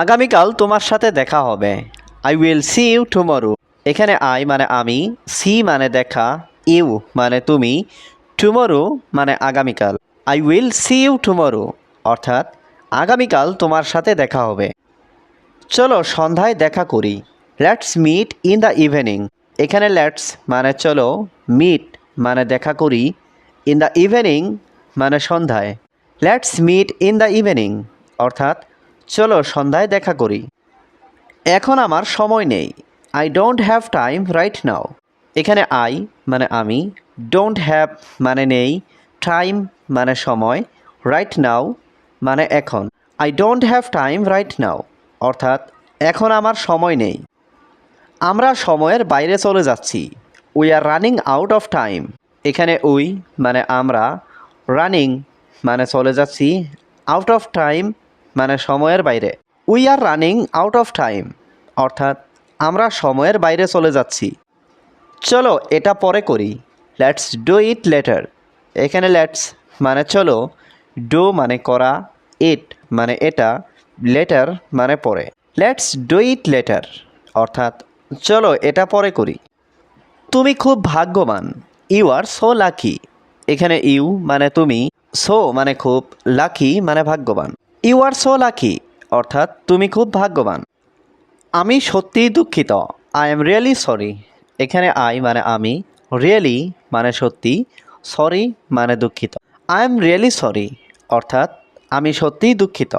আগামীকাল তোমার সাথে দেখা হবে। I will see you tomorrow এখানে আই মানে আমি সি মানে দেখা, ইউ মানে তুমি টুমরো মানে আগামীকাল। I will see you tomorrow অর্থাৎ আগামীকাল তোমার সাথে দেখা হবে। চলো সন্ধ্যায় দেখা করি। Let's meet in the evening এখানে লেটস মানে চলো মিট মানে দেখা করি। ইন দ্য ইভিনিং মানে সন্ধ্যায়। Let's meet in the evening অর্থাৎ চলো সন্ধ্যায় দেখা করি। এখন আমার সময় নেই। I don't have time right now এখানে আই মানে আমি ডোন্ট হ্যাভ মানে নেই টাইম মানে সময় রাইট নাও মানে এখন। I don't have time right now অর্থাৎ এখন আমার সময় নেই। আমরা সময়ের বাইরে চলে যাচ্ছি। We are running out of time এখানে উই মানে আমরা রানিং মানে চলে যাচ্ছি। আউট অফ টাইম মানে সময়ের বাইরে। We are running out of time অর্থাৎ, আমরা সময়ের বাইরে চলে যাচ্ছি। চলো, এটা পরে করি। লেটস ডু ইট লেটার এখানে লেটস মানে চলো ডু মানে করা ইট মানে এটা লেটার মানে পরে। লেটস ডু ইট লেটার অর্থাৎ, চলো, এটা পরে করি। তুমি খুব ভাগ্যবান। ইউ আর সো লাকি এখানে ইউ মানে তুমি সো মানে খুব লাকি মানে ভাগ্যবান। ইউ আর সো লাকি অর্থাৎ তুমি খুব ভাগ্যবান। আমি সত্যিই দুঃখিত। আই এম রিয়েলি সরি এখানে আই মানে আমি রিয়েলি মানে সত্যি সরি মানে দুঃখিত। আই এম রিয়েলি সরি অর্থাৎ আমি সত্যিই দুঃখিত।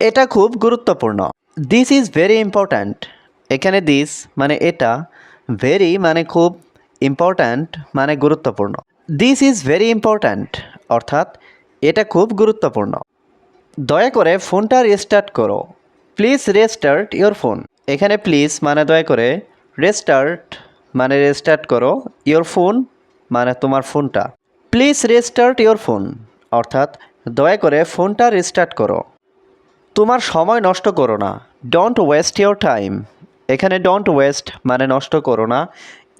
এটা খুব গুরুত্বপূর্ণ। দিস ইজ ভেরি ইম্পর্ট্যান্ট এখানে দিস মানে এটা ভেরি মানে খুব ইম্পর্ট্যান্ট মানে গুরুত্বপূর্ণ। দিস ইজ ভেরি ইম্পর্ট্যান্ট অর্থাৎ এটা খুব গুরুত্বপূর্ণ। দয়া করে ফোনটা রেস্টার্ট করো। প্লিজ রেস্টার্ট ইওর ফোন এখানে প্লিজ মানে দয়া করে রেস্টার্ট মানে রেস্টার্ট করো ইওর ফোন মানে তোমার ফোনটা। প্লিজ রেস্টার্ট ইওর ফোন অর্থাৎ দয়া করে ফোনটা রেস্টার্ট করো। তোমার সময় নষ্ট করো না। ডোন্ট ওয়েস্ট ইওর টাইম এখানে ডোন্ট ওয়েস্ট মানে নষ্ট করো না।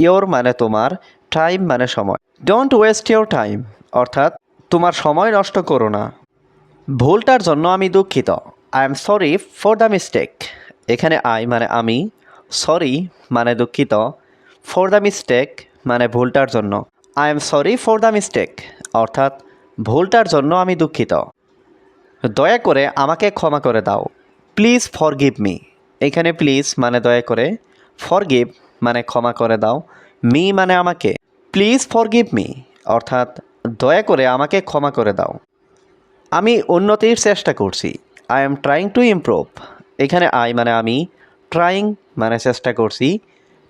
ইওর মানে তোমার টাইম মানে সময়। ডোন্ট ওয়েস্ট ইওর টাইম অর্থাৎ তোমার সময় নষ্ট করো না। ভুলটার জন্য আমি দুঃখিত। I am sorry for the mistake এখানে আই মানে আমি সরি মানে দুঃখিত ফর দ্য মিস্টেক মানে ভুলটার জন্য। I am sorry for the mistake অর্থাৎ ভুলটার জন্য আমি দুঃখিত। দয়া করে আমাকে ক্ষমা করে দাও। প্লিজ ফর গিভ মি এখানে প্লিজ মানে দয়া করে ফরগিভ মানে ক্ষমা করে দাও। মি মানে আমাকে। প্লিজ ফর গিভ মি অর্থাৎ দয়া করে আমাকে ক্ষমা করে দাও। আমি উন্নতির চেষ্টা করছি। I am trying to improve এখানে আই মানে আমি ট্রাইং মানে চেষ্টা করছি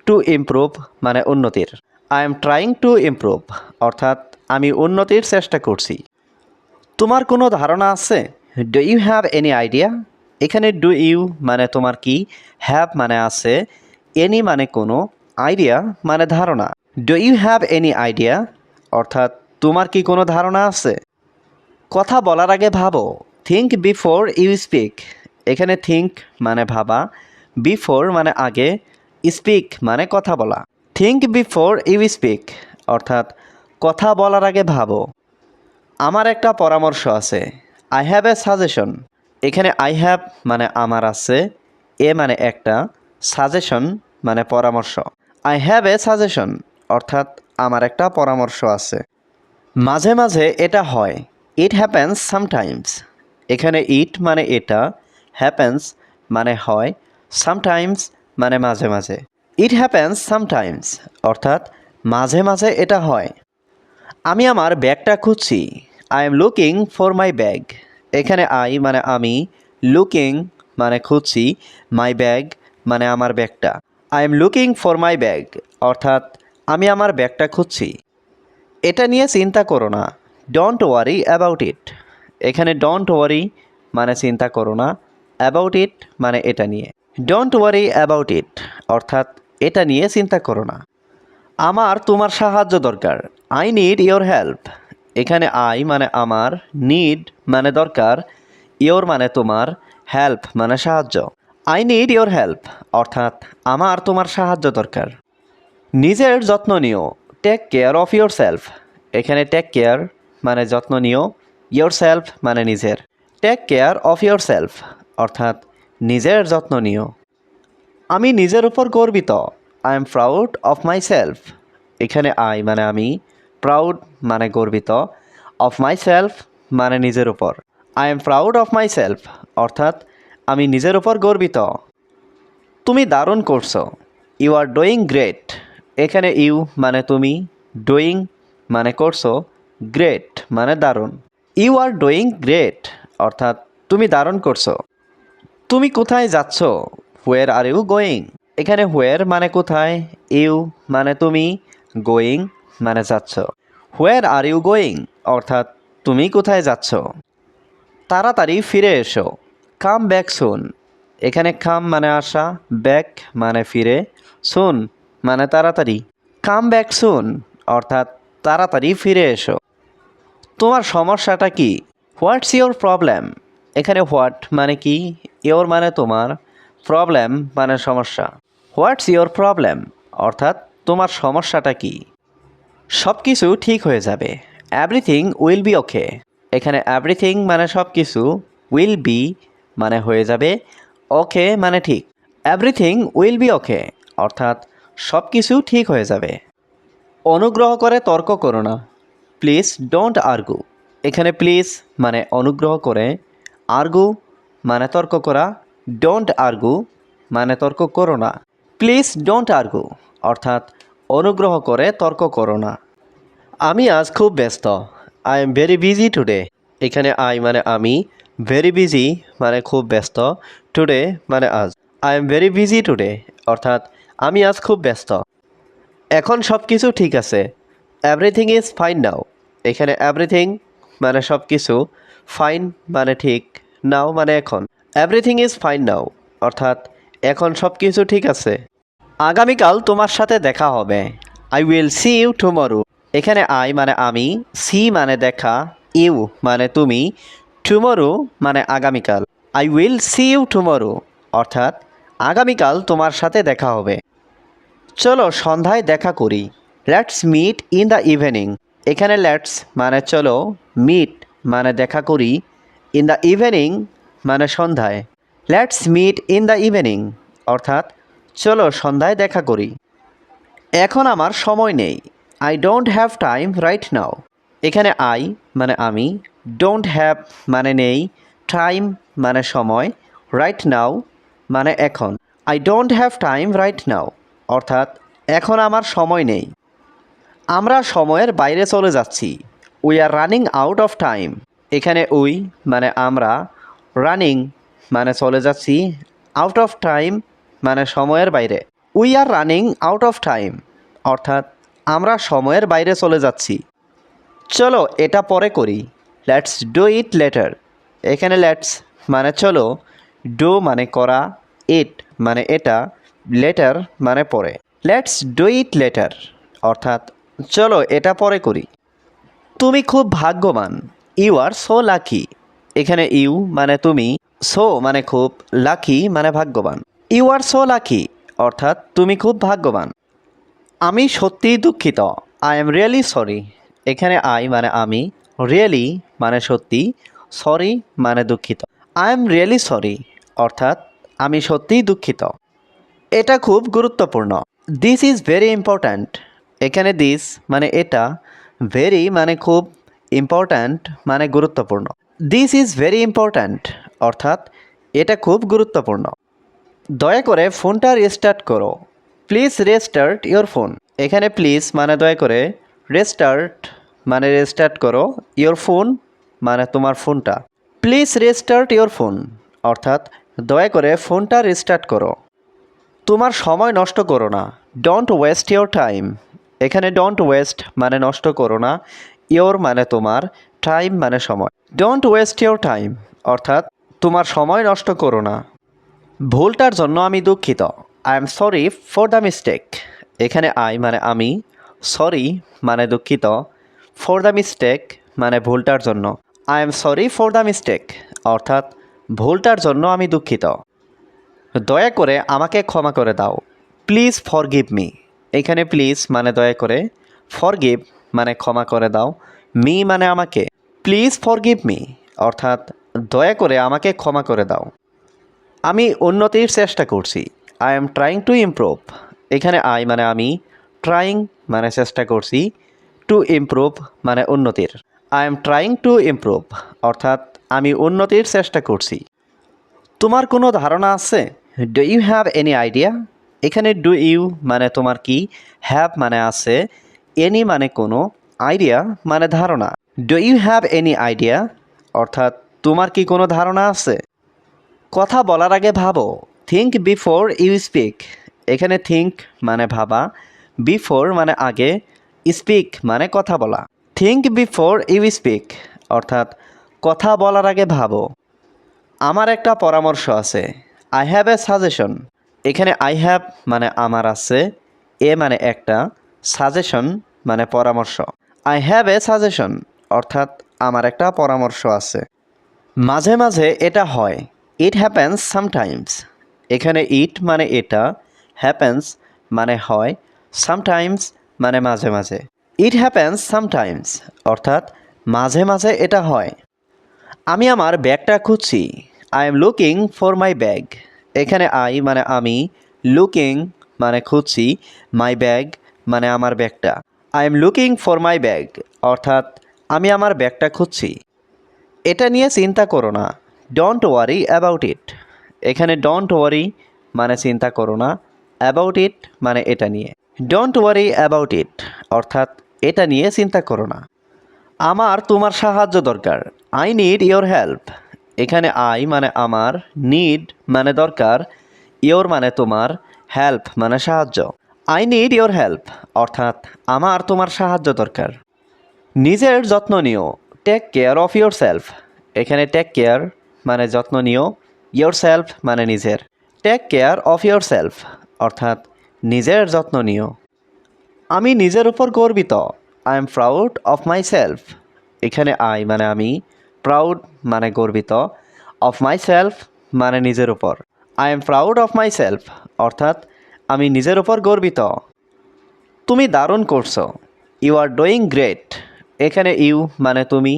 টু ইমপ্রুভ মানে উন্নতির। I am trying to improve অর্থাৎ আমি উন্নতির চেষ্টা করছি। তোমার কোনো ধারণা আছে? Do you have any idea এখানে ডু ইউ মানে তোমার কি? হ্যাভ মানে আছে। এনি মানে কোনো আইডিয়া মানে ধারণা। Do you have any idea অর্থাৎ তোমার কি কোনো ধারণা আছে? কথা বলার আগে ভাবো থিঙ্ক বিফোর ইউ স্পিক এখানে থিঙ্ক মানে ভাবা বিফোর মানে আগে স্পিক মানে কথা বলা। থিঙ্ক বিফোর ইউ স্পিক অর্থাৎ কথা বলার আগে ভাবো। আমার একটা পরামর্শ আছে আই হ্যাভ এ সাজেশন এখানে আই হ্যাভ মানে আমার আছে, এ মানে একটা সাজেশন মানে পরামর্শ। আই হ্যাভ এ সাজেশন অর্থাৎ আমার একটা পরামর্শ আছে। মাঝে মাঝে এটা হয় ইট হ্যাপেন্স সামটাইমস এখানে ইট মানে এটা হ্যাপেন্স মানে হয় সামটাইমস মানে মাঝে মাঝে। ইট হ্যাপেন্স সামটাইমস অর্থাৎ মাঝে মাঝে এটা হয়। আমি আমার ব্যাগটা খুঁজছি। I am looking for my bag এখানে আই মানে আমি লুকিং মানে খুঁজছি মাই ব্যাগ মানে আমার ব্যাগটা। I am looking for my bag অর্থাৎ আমি আমার ব্যাগটা খুঁজছি। এটা নিয়ে চিন্তা করো না। ডোন্ট ওয়ারি অ্যাবাউট ইট এখানে ডোন্ট ওয়ারি মানে চিন্তা করো না অ্যাবাউট ইট মানে এটা নিয়ে। ডোন্ট ওয়ারি অ্যাবাউট ইট অর্থাৎ এটা নিয়ে চিন্তা করো না। আমার, তোমার সাহায্য দরকার। আই নিড ইয়োর হেল্প এখানে আই মানে আমার নিড মানে দরকার। ইয়োর মানে তোমার হেল্প মানে সাহায্য। আই নিড ইয়োর হেল্প অর্থাৎ আমার, তোমার সাহায্য দরকার। নিজের যত্ন নিও। Take care of yourself এখানে টেক কেয়ার মানে যত্ন নিও। ইয়োর সেলফ মানে নিজের। Take care of yourself অর্থাৎ নিজের যত্ন নিও। আমি নিজের উপর গর্বিত। I am proud of myself এখানে আই মানে আমি প্রাউড মানে গর্বিত। অফ মাই সেলফ মানে নিজের উপর। I am proud of myself অর্থাৎ আমি নিজের উপর গর্বিত। তুমি দারুণ করছ। ইউ আর ডুইং গ্রেট এখানে ইউ মানে তুমি ডুইং মানে করছ। গ্রেট মানে দারুণ। ইউ আর ডুইং গ্রেট, অর্থাৎ তুমি দারুণ করছ। তুমি কোথায় যাচ্ছ? Where are you going? এখানে হোয়ার মানে কোথায়? ইউ মানে তুমি গোয়িং মানে যাচ্ছ। হোয়ার আর ইউ গোয়িং, অর্থাৎ তুমি কোথায় যাচ্ছ? তাড়াতাড়ি ফিরে এসো। Come back soon. এখানে কাম মানে আসা, ব্যাক মানে ফিরে, সুন মানে তাড়াতাড়ি। কাম ব্যাক সুন, অর্থাৎ তাড়াতাড়ি ফিরে এসো। তোমার সমস্যাটা কি? হোয়াটস ইওর প্রবলেম এখানে হোয়াট মানে কি? ইওর মানে তোমার। প্রবলেম মানে সমস্যা। হোয়াটস ইওর প্রবলেম অর্থাৎ তোমার সমস্যাটা কি? সব কিছু ঠিক হয়ে যাবে। এভরিথিং উইল বি ওকে এখানে এভরিথিং মানে সব কিছু উইল বি মানে হয়ে যাবে। ওকে মানে ঠিক। এভরিথিং উইল বি ওকে অর্থাৎ সব কিছু ঠিক হয়ে যাবে। অনুগ্রহ করে তর্ক করো না। প্লিজ ডোন্ট আর্গু এখানে প্লিজ মানে অনুগ্রহ করে আর্গু মানে তর্ক করা ডোন্ট আর্গু মানে তর্ক করো না। প্লিজ ডোন্ট আর্গু অর্থাৎ অনুগ্রহ করে তর্ক করো না। আমি আজ খুব ব্যস্ত I am very busy today এখানে আই মানে আমি ভেরি বিজি মানে খুব ব্যস্ত টুডে মানে আজ। I am very busy today অর্থাৎ আমি আজ খুব ব্যস্ত। এখন সব কিছু ঠিক আছে এভরিথিং ইজ ফাইন নাও এখানে এভরিথিং মানে সব কিছু ফাইন মানে ঠিক নাও মানে এখন। এভরিথিং ইজ ফাইন নাও অর্থাৎ এখন সব কিছু ঠিক আছে। আগামীকাল তোমার সাথে দেখা হবে। I will see you tomorrow এখানে আই মানে আমি সি মানে দেখা ইউ মানে তুমি টুমরো মানে আগামীকাল। I will see you tomorrow অর্থাৎ আগামীকাল তোমার সাথে দেখা হবে। চলো সন্ধ্যায় দেখা করি। Let's meet in the evening এখানে লেটস মানে চলো মিট মানে দেখা করি ইন দ্য ইভিনিং মানে সন্ধ্যায়। Let's meet in the evening অর্থাৎ চলো সন্ধ্যায় দেখা করি। এখন আমার সময় নেই। I don't have time right now এখানে আই মানে আমি ডোন্ট হ্যাভ মানে নেই টাইম মানে সময় রাইট নাও মানে এখন। I don't have time right now অর্থাৎ এখন আমার সময় নেই। আমরা সময়ের বাইরে চলে যাচ্ছি। We are running out of time এখানে উই মানে আমরা রানিং মানে চলে যাচ্ছি। আউট অফ টাইম মানে সময়ের বাইরে। We are running out of time অর্থাৎ আমরা সময়ের বাইরে চলে যাচ্ছি। চলো এটা পরে করি। লেটস ডু ইট লেটার এখানে লেটস মানে চলো। ডু মানে করা ইট মানে এটা লেটার মানে পরে। লেটস ডু ইট লেটার অর্থাৎ চলো এটা পরে করি। তুমি খুব ভাগ্যবান। ইউ আর সো লাকি এখানে ইউ মানে তুমি সো মানে খুব লাকি মানে ভাগ্যবান। ইউ আর সো লাকি অর্থাৎ তুমি খুব ভাগ্যবান। আমি সত্যিই দুঃখিত। আই এম রিয়েলি সরি এখানে আই মানে আমি রিয়েলি মানে সত্যি সরি মানে দুঃখিত। আই এম রিয়েলি সরি অর্থাৎ আমি সত্যিই দুঃখিত। এটা খুব গুরুত্বপূর্ণ। দিস ইজ ভেরি ইম্পর্ট্যান্ট এখানে দিস মানে এটা ভেরি মানে খুব ইম্পর্ট্যান্ট মানে গুরুত্বপূর্ণ। দিস ইজ ভেরি ইম্পর্ট্যান্ট অর্থাৎ এটা খুব গুরুত্বপূর্ণ। দয়া করে ফোনটা রেস্টার্ট করো। প্লিজ রেস্টার্ট ইওর ফোন এখানে প্লিজ মানে দয়া করে রেস্টার্ট মানে রেস্টার্ট করো ইওর ফোন মানে তোমার ফোনটা। প্লিজ রেস্টার্ট ইওর ফোন অর্থাৎ দয়া করে ফোনটা রেস্টার্ট করো। তোমার সময় নষ্ট করো না। ডোন্ট ওয়েস্ট ইওর টাইম এখানে ডোন্ট ওয়েস্ট মানে নষ্ট করো না ইওর মানে তোমার টাইম মানে সময়। ডোন্ট ওয়েস্ট ইওর টাইম অর্থাৎ তোমার সময় নষ্ট করো না। ভুলটার জন্য আমি দুঃখিত। I am sorry for the mistake এখানে আই মানে আমি সরি মানে দুঃখিত। ফর দ্য মিস্টেক মানে ভুলটার জন্য। I am sorry for the mistake অর্থাৎ ভুলটার জন্য আমি দুঃখিত। দয়া করে আমাকে ক্ষমা করে দাও। প্লিজ ফর গিভ মি এখানে প্লিজ মানে দয়া করে ফর গিভ মানে ক্ষমা করে দাও মি মানে আমাকে। প্লিজ ফরগিভ মি অর্থাৎ দয়া করে আমাকে ক্ষমা করে দাও। আমি উন্নতির চেষ্টা করছি। I am trying to improve এখানে আই মানে আমি ট্রাইং মানে চেষ্টা করছি টু ইমপ্রুভ মানে উন্নতির। I am trying to improve অর্থাৎ আমি উন্নতির চেষ্টা করছি। তোমার কোনো ধারণা আছে? Do you have any idea এখানে ডু ইউ মানে তোমার কি হ্যাভ মানে আছে এনি মানে কোনো আইডিয়া মানে ধারণা। Do you have any idea অর্থাৎ তোমার কি কোনো ধারণা আছে? কথা বলার আগে ভাবো। থিঙ্ক বিফোর ইউ স্পিক এখানে থিঙ্ক মানে ভাবা। বিফোর মানে আগে। স্পিক মানে কথা বলা। থিঙ্ক বিফোর ইউ স্পিক অর্থাৎ কথা বলার আগে ভাবো। আমার একটা পরামর্শ আছে। আই হ্যাভ এ সাজেশন এখানে আই হ্যাভ মানে আমার আছে এ মানে একটা সাজেশন মানে পরামর্শ। আই হ্যাভ এ সাজেশন অর্থাৎ আমার একটা পরামর্শ আছে। মাঝে মাঝে এটা হয় ইট হ্যাপেন্স সামটাইমস এখানে ইট মানে এটা হ্যাপেন্স মানে হয় সামটাইমস মানে মাঝে মাঝে। ইট হ্যাপেন্স সামটাইমস অর্থাৎ মাঝে মাঝে এটা হয়। আমি আমার ব্যাগটা খুঁজছি। I am looking for my bag এখানে আই মানে আমি লুকিং মানে খুঁজছি মাই ব্যাগ মানে আমার ব্যাগটা। I am looking for my bag অর্থাৎ আমি আমার ব্যাগটা খুঁজছি। এটা নিয়ে চিন্তা করো না ডোন্ট ওয়ারি অ্যাবাউট ইট এখানে ডোন্ট ওয়ারি মানে চিন্তা করো না অ্যাবাউট ইট মানে এটা নিয়ে। ডোন্ট ওয়ারি অ্যাবাউট ইট অর্থাৎ এটা নিয়ে চিন্তা করো না। আমার তোমার সাহায্য দরকার আই নিড ইয়োর হেল্প এখানে আই মানে আমার নিড মানে দরকার ইয়োর মানে তোমার হেল্প মানে সাহায্য। আই নিড ইয়োর হেল্প অর্থাৎ আমার তোমার সাহায্য দরকার। নিজের যত্ন নিও take care of yourself এখানে টেক কেয়ার মানে যত্ন নিও ইয়োর সেলফ মানে নিজের। Take care of yourself অর্থাৎ নিজের যত্ন নিও। আমি নিজের উপর গর্বিত I am proud of myself এখানে আই মানে আমি প্রাউড মানে গর্বিত অফ মাই সেলফ মানে নিজের উপর। I am proud of myself অর্থাৎ আমি নিজের উপর গর্বিত। তুমি দারুণ করছ। ইউ আর ডুইং গ্রেট এখানে ইউ মানে তুমি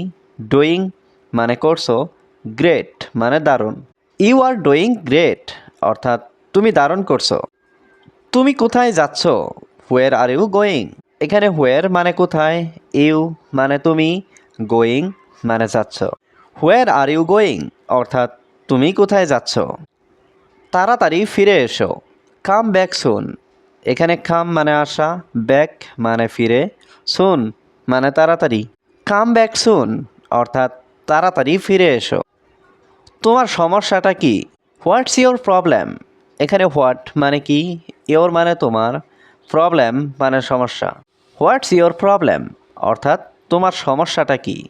ডুইং মানে করছ গ্রেট মানে দারুণ। ইউ আর ডুইং গ্রেট অর্থাৎ তুমি দারুণ করছ। তুমি কোথায় যাচ্ছ? হোয়ার আর ইউ গোয়িং এখানে হোয়ার মানে কোথায়? ইউ মানে তুমি গোয়িং মানে যাচ্ছ। হোয়ার আর ইউ গোয়িং অর্থাৎ, তুমি কোথায় যাচ্ছ? তাড়াতাড়ি ফিরে এসো। কাম ব্যাক সুন এখানে কাম মানে আসা ব্যাক মানে ফিরে সুন মানে তাড়াতাড়ি। কাম ব্যাক সুন অর্থাৎ, তাড়াতাড়ি ফিরে এসো। তোমার সমস্যাটা কি? হোয়াটস ইয়োর প্রবলেম এখানে হোয়াট মানে কি? ইয়োর মানে তোমার। প্রবলেম মানে সমস্যা। হোয়াটস ইয়োর প্রবলেম অর্থাৎ, তোমার সমস্যাটা কি?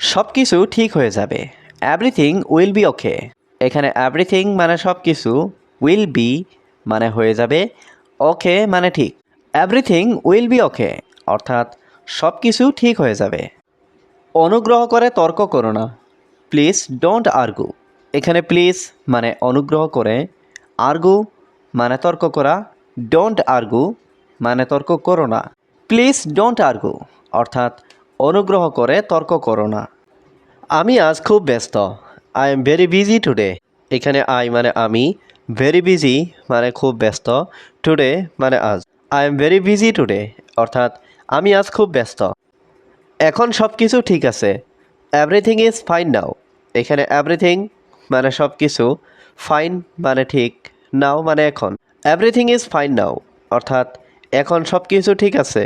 সব কিছু ঠিক হয়ে যাবে। এভরিথিং উইল বি ওকে এখানে এভরিথিং মানে সব কিছু উইল বি মানে হয়ে যাবে ওকে মানে ঠিক। এভরিথিং উইল বি ওকে অর্থাৎ সব কিছু ঠিক হয়ে যাবে। অনুগ্রহ করে তর্ক করো না। প্লিজ ডোন্ট আর্গু এখানে প্লিজ মানে অনুগ্রহ করে আর্গু মানে তর্ক করা ডোন্ট আর্গু মানে তর্ক করো না। প্লিজ ডোন্ট আর্গু অর্থাৎ অনুগ্রহ করে তর্ক করো না। আমি আজ খুব ব্যস্ত। I am very busy today এখানে আই মানে আমি ভেরি বিজি মানে খুব ব্যস্ত। টুডে মানে আজ। I am very busy today অর্থাৎ আমি আজ খুব ব্যস্ত। এখন সব কিছু ঠিক আছে। এভরিথিং ইজ ফাইন নাও এখানে এভরিথিং মানে সব কিছু ফাইন মানে ঠিক নাও মানে এখন। এভরিথিং ইজ ফাইন নাও অর্থাৎ এখন সব কিছু ঠিক আছে।